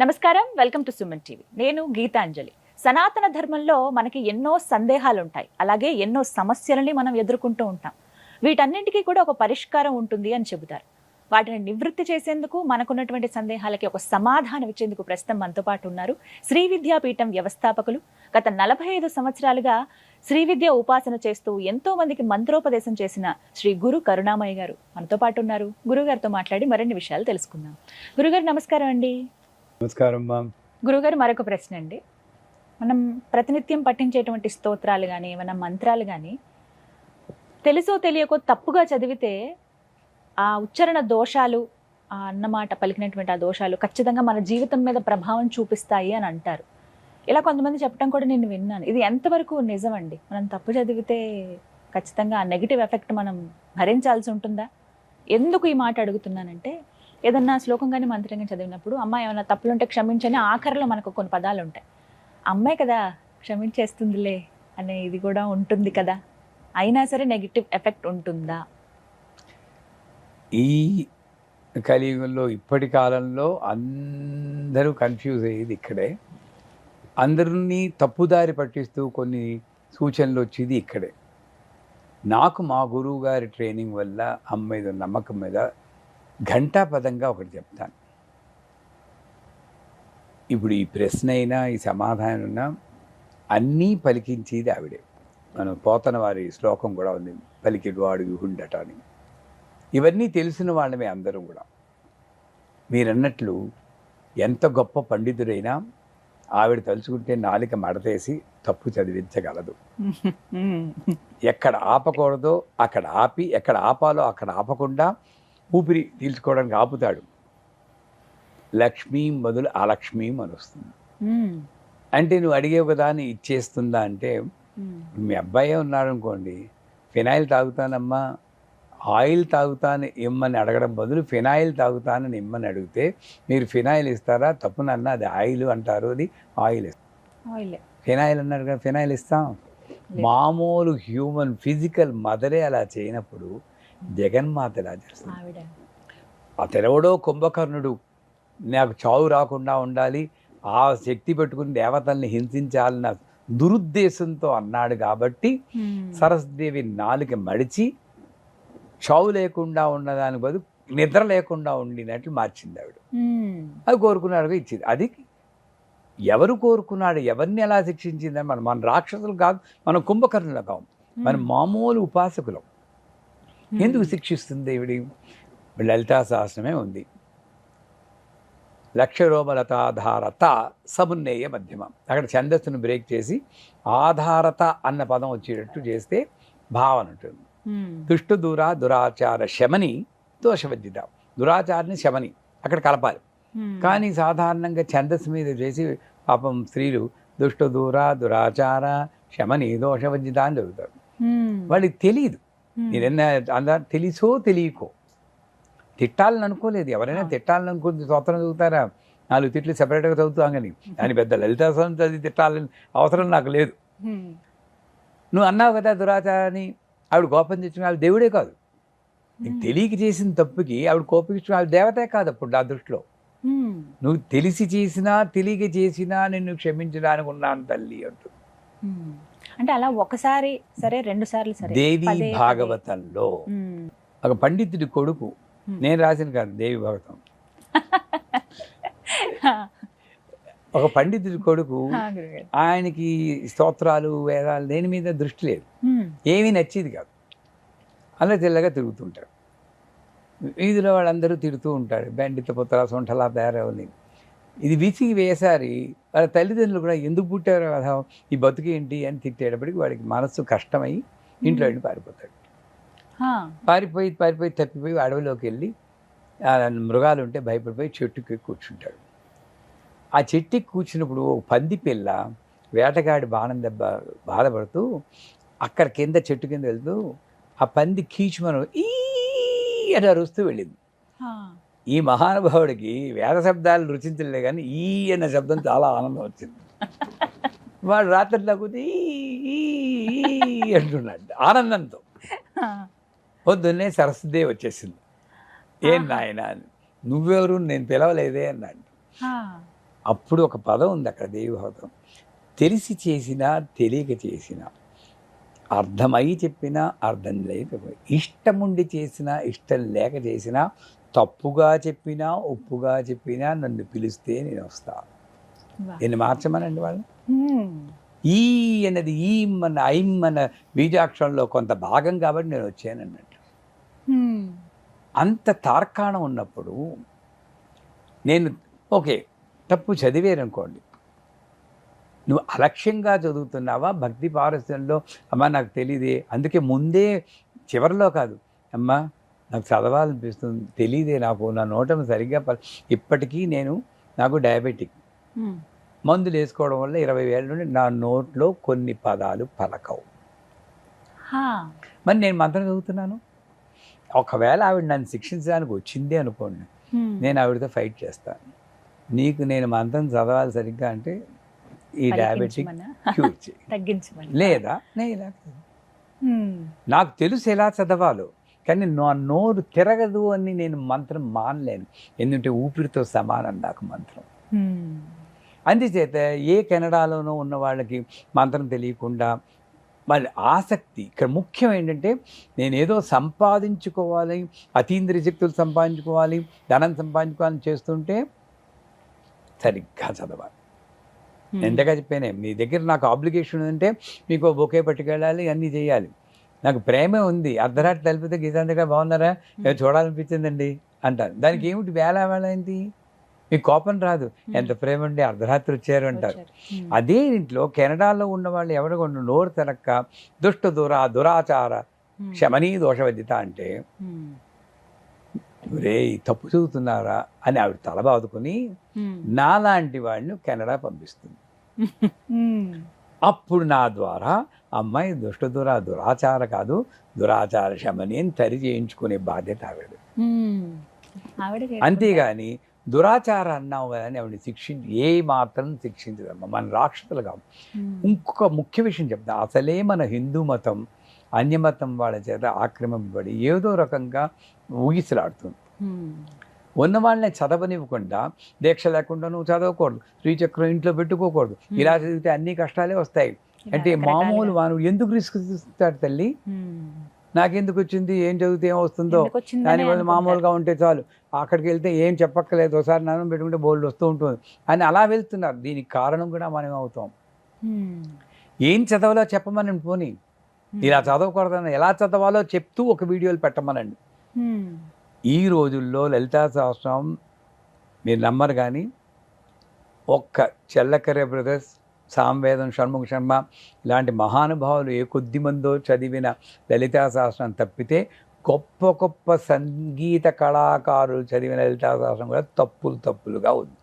నమస్కారం. Welcome to Suman TV. నేను గీతాంజలి. సనాతన ధర్మంలో మనకి ఎన్నో సందేహాలు ఉంటాయి అలాగే ఎన్నో సమస్యలని మనం ఎదుర్కొంటూ ఉంటాం. వీటన్నింటికీ కూడా ఒక పరిష్కారం ఉంటుంది అని చెబుతారు. వాటిని నివృత్తి చేసేందుకు మనకున్నటువంటి సందేహాలకి ఒక సమాధానం ఇచ్చేందుకు ప్రస్తుతం మనతో పాటు ఉన్నారు శ్రీ విద్యాపీఠం వ్యవస్థాపకులు. గత నలభై ఐదు సంవత్సరాలుగా శ్రీ విద్య ఉపాసన చేస్తూ ఎంతో మందికి మంత్రోపదేశం చేసిన శ్రీ గురు కరుణామయ్య గారు మనతో పాటు ఉన్నారు. గురుగారితో మాట్లాడి మరిన్ని విషయాలు తెలుసుకుందాం. గురుగారు నమస్కారం అండి. నమస్కారం గురుగారు మరొక ప్రశ్న అండి. మనం ప్రతినిత్యం పఠించేటువంటి స్తోత్రాలు కానీ ఏమైనా మంత్రాలు కానీ తెలుసో తెలియకో తప్పుగా చదివితే ఆ ఉచ్చారణ దోషాలు ఆ అన్నమాట పలికినటువంటి ఆ దోషాలు ఖచ్చితంగా మన జీవితం మీద ప్రభావం చూపిస్తాయి అని అంటారు. ఇలా కొంతమంది చెప్పడం కూడా నేను విన్నాను. ఇది ఎంతవరకు నిజమండి మనం తప్పు చదివితే ఖచ్చితంగా ఆ నెగిటివ్ ఎఫెక్ట్ మనం భరించాల్సి ఉంటుందా? ఎందుకు ఈ మాట అడుగుతున్నానంటే ఏదన్నా శ్లోకం కానీ మంత్రం కానీ చదివినప్పుడు అమ్మాయి ఏమైనా తప్పులుంటే క్షమించని ఆఖరిలో మనకు కొన్ని పదాలు ఉంటాయి అమ్మాయి కదా క్షమించేస్తుందిలే అనే ఇది కూడా ఉంటుంది కదా. అయినా సరే నెగిటివ్ ఎఫెక్ట్ ఉంటుందా? ఈ కలియుగంలో ఇప్పటి కాలంలో అందరూ కన్ఫ్యూజ్ అయ్యేది ఇక్కడే. అందరినీ తప్పుదారి పట్టిస్తూ కొన్ని సూచనలు వచ్చేది ఇక్కడే. నాకు మా గురువు గారి ట్రైనింగ్ వల్ల అమ్మాయి నమ్మకం మీద ఘంటాపదంగా ఒకటి చెప్తాను. ఇప్పుడు ఈ ప్రశ్న అయినా ఈ సమాధానం అయినా అన్నీ పలికించేది ఆవిడే. మనం పోతన వారి శ్లోకం కూడా ఉంది పలికిడు విహుండట అని. ఇవన్నీ తెలిసిన వాళ్ళమే అందరం కూడా. మీరన్నట్లు ఎంత గొప్ప పండితుడైనా ఆవిడ తలుచుకుంటే నాలిక మడతేసి తప్పు చదివించగలదు. ఎక్కడ ఆపకూడదో అక్కడ ఆపి ఎక్కడ ఆపాలో అక్కడ ఆపకుండా ఊపిరి పీల్చుకోవడానికి ఆపుతాడు లక్ష్మీం బదులు అలక్ష్మీం అని వస్తుంది. అంటే నువ్వు అడిగేవు కదా అని ఇచ్చేస్తుందా అంటే. మీ అబ్బాయే ఉన్నాడు అనుకోండి ఫినాయిల్ తాగుతానమ్మా ఆయిల్ తాగుతాను ఇమ్మని అడగడం బదులు ఫినాయిల్ తాగుతానని ఇమ్మని అడిగితే మీరు ఫినాయిల్ ఇస్తారా తప్పునన్నా అది ఆయిల్ అంటారు అది ఆయిల్. ఫినాయిల్ అన్నారు కదా ఫినాయిల్ ఇస్తాం మామూలు హ్యూమన్ ఫిజికల్ మదరే అలా చేయనప్పుడు జగన్మాత ఎలా చేస్తుంది ఆవిడ. అతడెవడో కుంభకర్ణుడు. నాకు చావు రాకుండా ఉండాలి. ఆ శక్తి పెట్టుకుని దేవతల్ని హింసించాలన్న దురుద్దేశంతో అన్నాడు కాబట్టి. సరస్వదేవి నాలుక మడిచి చావు లేకుండా ఉన్నదాని బదులు నిద్ర లేకుండా ఉండినట్లు మార్చింది ఆవిడ. అది కోరుకున్నాడుగా ఇచ్చింది. అది ఎవరు కోరుకున్నాడు? ఎవరిని ఎలా శిక్షించిందని మనం మన రాక్షసులు కాదు మనం కుంభకర్ణులు కావు. మనం మామూలు ఉపాసకులం. ఎందుకు శిక్షిస్తుంది దేవుడి? లలితా శాస్త్రమే ఉంది. లక్షరోమలతాధారత సమున్నేయ మధ్యమం. అక్కడ ఛందస్సును బ్రేక్ చేసి ఆధారత అన్న పదం వచ్చేటట్టు చేస్తే భావన ఉంటుంది. మ్మ్. దుష్టు దూర దురాచార శమని దోషవద్యత దురాచారని శమని. అక్కడ కలపాలి. మ్మ్. కానీ సాధారణంగా ఛందస్సు మీద చేసి పాపం స్త్రీలు దుష్టు దూర దురాచార శమని దోషవద్యత అని చదువుతారు. వాళ్ళకి తెలియదు. మ్మ్. మీరన్నా అందా తెలుసో తెలియకో తిట్టాలని అనుకోలేదు ఎవరైనా ఆ. తిట్టాలని అనుకుంటే స్తోత్రం చదువుతారా నాలుగు తిట్లు సెపరేట్గా చదువుతాం కానీ దాని పెద్ద లలితాసనం చదివి తిట్టాలని అవసరం నాకు లేదు మ్మ్. నువ్వు అన్నావు కదా దురాచారాన్ని ఆవిడ కోపం తెచ్చిన ఆవిడ దేవుడే కాదు నీకు తెలియక చేసిన తప్పుకి ఆవిడ కోపించిన ఆవిడ దేవతే కాదు అప్పుడు నా దృష్టిలో. నువ్వు తెలిసి చేసినా తెలియక చేసినా నిన్ను క్షమించడానికి ఉన్నాను తల్లి మ్మ్. అంటే అలా ఒకసారి సరే రెండు సార్లు సరే దేవి. భాగవతంలో. ఒక పండితుడి కొడుకు. నేను రాసిన కాదు దేవి భాగవతం ఒక పండితుడి కొడుకు. ఆయనకి స్తోత్రాలు వేదాలు దేని మీద దృష్టి లేదు. ఏమీ నచ్చేది కాదు అలా తెల్లగా తిరుగుతుంటారు వీధిలో వాళ్ళందరూ తిడుతూ ఉంటారు బెండిత పుత్ర సొంటలా తయారవని ఇది విసిగి వేసారి వాళ్ళ తల్లిదండ్రులు కూడా ఎందుకు పుట్టారో కదా ఈ బతుకు ఏంటి అని తిట్టేటప్పటికి వాడికి మనస్సు కష్టమై ఇంట్లో వెళ్ళి పారిపోతాడు. పారిపోయి పారిపోయి తప్పిపోయి అడవిలోకి వెళ్ళి మృగాలు ఉంటే భయపడిపోయి చెట్టుకి కూర్చుంటాడు ఆ చెట్టుకి కూర్చున్నప్పుడు ఓ పంది పిల్ల వేటగాడి బాణం దెబ్బ బాధపడుతూ అక్కడ కింద చెట్టు కింద వెళ్తూ ఆ పంది కీచుమను ఈ అని అరుస్తూ వెళ్ళింది. ఈ మహానుభావుడికి వేద శబ్దాలు రుచించలే కానీ ఈ అన్న శబ్దం చాలా ఆనందం వచ్చింది వాడు రాత్రి లేకపోతే ఈ అంటున్నాడు ఆనందంతో. పొద్దున్నే సరస్వదేవి వచ్చేసింది ఏం. నాయన నువ్వెవరు నేను పిలవలేదే అన్నాడు. అప్పుడు ఒక పదం ఉంది అక్కడ దేవిభాగం తెలిసి చేసినా తెలియక చేసినా అర్థమై చెప్పినా అర్థం లేక ఇష్టముండి చేసినా ఇష్టం లేక చేసినా తప్పుగా చెప్పినా ఒప్పుగా చెప్పినా నన్ను పిలిస్తే నేను వస్తా వా. దీన్ని మార్చమనండి వాళ్ళు హ్మ్. ఈ అన్నది ఈ మన ఐం మన బీజాక్షరంలో కొంత భాగం కాబట్టి నేను వచ్చాను అన్నట్టు. అంత తార్కాణం ఉన్నప్పుడు నేను ఓకే తప్పు చదివేరనుకోండి నువ్వు అలక్ష్యంగా చదువుతున్నావా భక్తి పారస్యంలో అమ్మా నాకు తెలియదే అందుకే ముందే చివరిలో కాదు అమ్మా నాకు చదవాలనిపిస్తుంది తెలియదే నాకు నా నోటం సరిగ్గా పల ఇప్పటికీ నేను నాకు డయాబెటిక్. మందులు వేసుకోవడం వల్ల ఇరవై వేల నుండి నా నోట్లో కొన్ని పదాలు పలకవు. మరి నేను మంత్రం చదువుతున్నాను ఒకవేళ ఆవిడ నన్ను శిక్షించడానికి వచ్చింది అనుకోండి. నేను ఆవిడతో ఫైట్ చేస్తాను నీకు నేను మంత్రం చదవాలి సరిగ్గా అంటే ఈ డయాబెటిక్? క్యూర్ చేయి లేదా నేను. నాకు తెలుసు ఎలా చదవాలో కానీ నా నోరు తిరగదు అని నేను మంత్రం మానలేను ఎందుకంటే ఊపిరితో సమానం నాకు మంత్రం. అందుచేత ఏ కెనడాలోనో ఉన్న వాళ్ళకి మంత్రం తెలియకుండా వాళ్ళ ఆసక్తి ఇక్కడ ముఖ్యం ఏంటంటే నేను ఏదో సంపాదించుకోవాలి అతీంద్రియ శక్తులు సంపాదించుకోవాలి ధనం సంపాదించుకోవాలని చేస్తుంటే సరిగ్గా చదవాలి. ఎంతగా చెప్పానే మీ దగ్గర నాకు ఆబ్లిగేషన్ ఉందంటే మీకు బొకే పట్టుకెళ్ళాలి అన్నీ చేయాలి నాకు ప్రేమే ఉంది. అర్ధరాత్రి తలిపితే గీతాంతగా బాగున్నారా? చూడాలనిపించిందండి అంటారు. దానికి ఏమిటి వేళ వేళ ఏంటి మీకు కోపం రాదు. ఎంత ప్రేమ ఉండి అర్ధరాత్రి వచ్చారు అంటారు. అదే ఇంట్లో కెనడాలో ఉన్న వాళ్ళు ఎవరు కొన్ని నోరు తెరక్క దుష్ట దురా దురాచార. శమనీ దోషవద్యత అంటే. రే తప్పు చదువుతున్నారా అని ఆవిడ తల బాదుకుని. నాలాంటి వాడిని కెనడా పంపిస్తుంది. అప్పుడు నా ద్వారా అమ్మాయి దుష్ట దురా దురాచార కాదు దురాచార శమని అని తరి చేయించుకునే బాధ్యత ఆవిడ. అంతేగాని దురాచార అన్నావు కదా అని ఆవిడ శిక్షించి ఏ మాత్రం శిక్షించదమ్మా మన రాక్షసులు కావు. ఇంకొక ముఖ్య విషయం చెప్తా అసలే మన హిందూ మతం అన్యమతం వాళ్ళ చేత ఆక్రమింపబడి ఏదో రకంగా ఊగిసలాడుతుంది. ఉన్న వాళ్ళని చదవనివ్వకుండా దీక్ష లేకుండా నువ్వు చదవకూడదు శ్రీచక్రం ఇంట్లో పెట్టుకోకూడదు. ఇలా చదివితే అన్ని కష్టాలే వస్తాయి అంటే మామూలు. వాను ఎందుకు రిస్క్ తీస్తాడు తల్లి. నాకెందుకు వచ్చింది ఏం చదివితే ఏం వస్తుందో దానివల్ల. మామూలుగా ఉంటే చాలు అక్కడికి వెళ్తే ఏం చెప్పక్కర్లేదు ఒకసారి నాన్న పెట్టుకుంటే బోల్డ్ వస్తూ ఉంటుంది అని అలా వెళ్తున్నారు దీనికి కారణం కూడా మనం అవుతాం. ఏం చదవాలో చెప్పమనండి పోనీ. ఇలా చదవకూడదని ఎలా చదవాలో చెప్తూ ఒక వీడియోలు పెట్టమనండి. ఈ రోజుల్లో లలితా సహస్రం మీరు నమ్మరు కానీ ఒక్క చెల్లకర్ర బ్రదర్స్ సాంవేదం షణ్ముఖ శర్మ ఇలాంటి మహానుభావులు ఏ కొద్ది మందో చదివిన లలితా సహస్రం తప్పితే గొప్ప గొప్ప సంగీత కళాకారులు చదివిన లలితా సహస్రం కూడా తప్పులు తప్పులుగా ఉంది.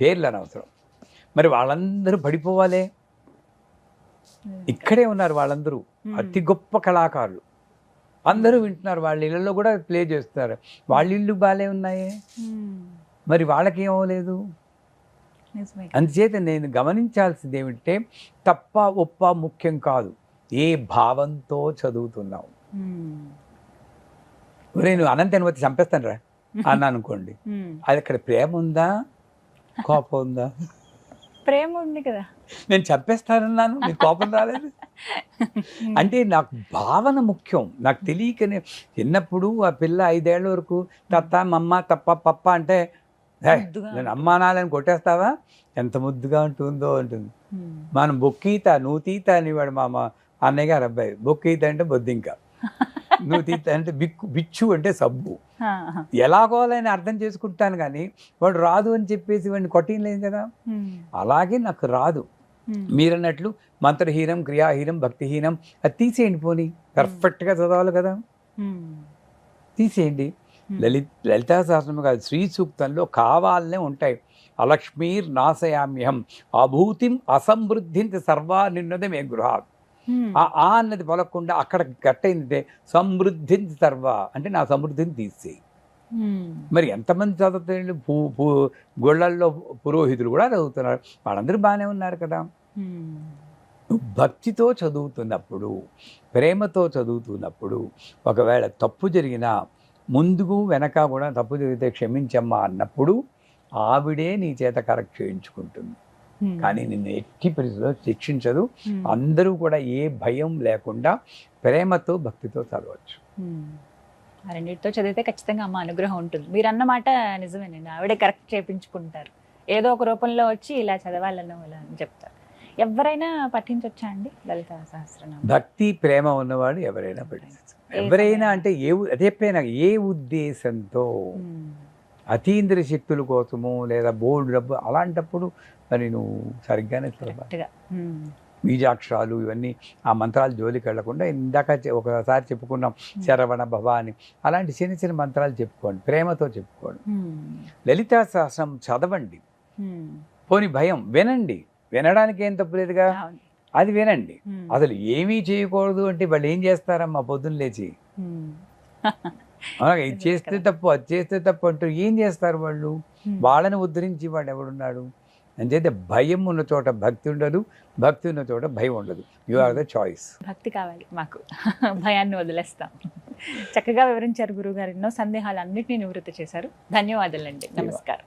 పేర్లు అనవసరం. మరి వాళ్ళందరూ పడిపోవాలే. ఇక్కడే ఉన్నారు వాళ్ళందరూ. అతి గొప్ప కళాకారులు. అందరూ వింటున్నారు. వాళ్ళ ఇళ్ళల్లో కూడా ప్లే చేస్తున్నారు. వాళ్ళ ఇల్లు బాగాలే ఉన్నాయే. మరి వాళ్ళకి ఏమవలేదు నిజమే. అందుచేత నేను గమనించాల్సింది ఏమిటంటే తప్ప ఒప్ప ముఖ్యం కాదు. ఏ భావంతో చదువుతున్నావు? నువ్వు అనంతని వచ్చి చంపేస్తాను రా అన్నా అనుకోండి. అది అక్కడ ప్రేమ ఉందా? కోపం ఉందా? ప్రేమ ఉంది కదా. నేను చంపేస్తానన్నాను. నీకు కోపం రాలేదు? అంటే నాకు భావన ముఖ్యం. నాకు తెలియకనే చిన్నప్పుడు ఆ పిల్ల ఐదేళ్ళ వరకు తత్త మమ్మ తప్ప పప్ప అంటే "హే, ముద్దుగా నేను అమ్మా నాన్నని కొట్టేస్తావా ఎంత ముద్దుగా ఉంటుందో ఉంటుంది. మనం బొక్కీత నువ్వు తీత అనేవాడు మా మా అన్నయ్య గారు అబ్బాయి బొక్కీత అంటే బొద్దింక నువ్వు తీత అంటే బిక్కు బిచ్చు అంటే సబ్బు. ఎలాగోలని అర్థం చేసుకుంటాను కానీ వాడు రాదు అని చెప్పేసి వాడిని కొట్టేయలేదు కదా హ్మ్. అలాగే నాకు రాదు. మీరన్నట్లు మంత్రహీనం క్రియాహీనం భక్తిహీనం అది తీసేయండి పోనీ పర్ఫెక్ట్గా చదవాలి కదా. తీసేయండి. లలిత్ లలితా సహస్రం కాదు శ్రీ సూక్తంలో కావాలనే ఉంటాయి. అలక్ష్మీర్ నాశయామ్యహం అభూతిం అసమృద్ధింత సర్వా నిన్నది మే గృహాత్ హ్మ్. ఆ ఆ అన్నది పలకకుండా అక్కడ కట్టయిందంటే సమృద్ధింత సర్వా అంటే నా సమృద్ధిని తీసేయి. మరి ఎంతమంది చదువుతారు పూ పూ గుళ్ళల్లో పురోహితులు కూడా చదువుతున్నారు. వాళ్ళందరూ బాగానే ఉన్నారు కదా. భక్తితో చదువుతున్నప్పుడు ప్రేమతో చదువుతున్నప్పుడు ఒకవేళ తప్పు జరిగినా ముందుకు వెనక కూడా తప్పు జరిగితే క్షమించమ్మా అన్నప్పుడు ఆవిడే నీ చేత కరెక్ట్ చేయించుకుంటుంది. కానీ నిన్ను ఎట్టి పరిస్థితిలో శిక్షించదు. అందరూ కూడా ఏ భయం లేకుండా ప్రేమతో భక్తితో చదవచ్చు. రెండింటితో చదివితే ఖచ్చితంగా అమ్మ అనుగ్రహం ఉంటుంది. మీరు అన్న మాట నిజమేనండి ఆవిడే కరెక్ట్ చేయించుకుంటారు ఏదో ఒక రూపంలో వచ్చి ఇలా చదవాలను ఇలా అని చెప్తారు. ఎవరైనా పఠించవచ్చా అండి? లలిత సహస్రనామం. భక్తి ప్రేమ ఉన్నవాడు ఎవరైనా పఠించచ్చు. ఏ ఎవరైనా? అంటే ఏ చెప్పాను ఏ ఉద్దేశంతో. అతీంద్ర శక్తుల కోసము లేదా బోర్డు డబ్బు అలాంటప్పుడు మరి నువ్వు సరిగ్గానే. బీజాక్షరాలు ఇవన్నీ ఆ మంత్రాలు జోలికి వెళ్ళకుండా ఇందాక ఒకసారి చెప్పుకున్నాం శరవణ భవ అని అలాంటి చిన్న చిన్న మంత్రాలు చెప్పుకోండి ప్రేమతో చెప్పుకోండి. లలితా సహస్రం చదవండి. పోని భయం వినండి వినడానికి ఏం తప్పులేదుగా అవును. అది వినండి. అసలు ఏమీ చేయకూడదు అంటే వాళ్ళు ఏం చేస్తారమ్మా పొద్దున్న లేచి? ఇది చేస్తే. తప్పు అది చేస్తే తప్పు అంటూ ఏం చేస్తారు వాళ్ళు. వాళ్ళని ఉద్ధరించి వాడు ఎవడున్నాడు? అంచేతే భయం ఉన్న చోట భక్తి ఉండదు భక్తి ఉన్న చోట భయం ఉండదు. యు ఆర్ ద చాయిస్ భక్తి కావాలి మాకు. భయాన్ని వదిలేస్తాం. చక్కగా వివరించారు గురుగారు ఎన్నో సందేహాలు అన్నింటినీ నివృత్తి చేశారు. ధన్యవాదాలండి. నమస్కారం.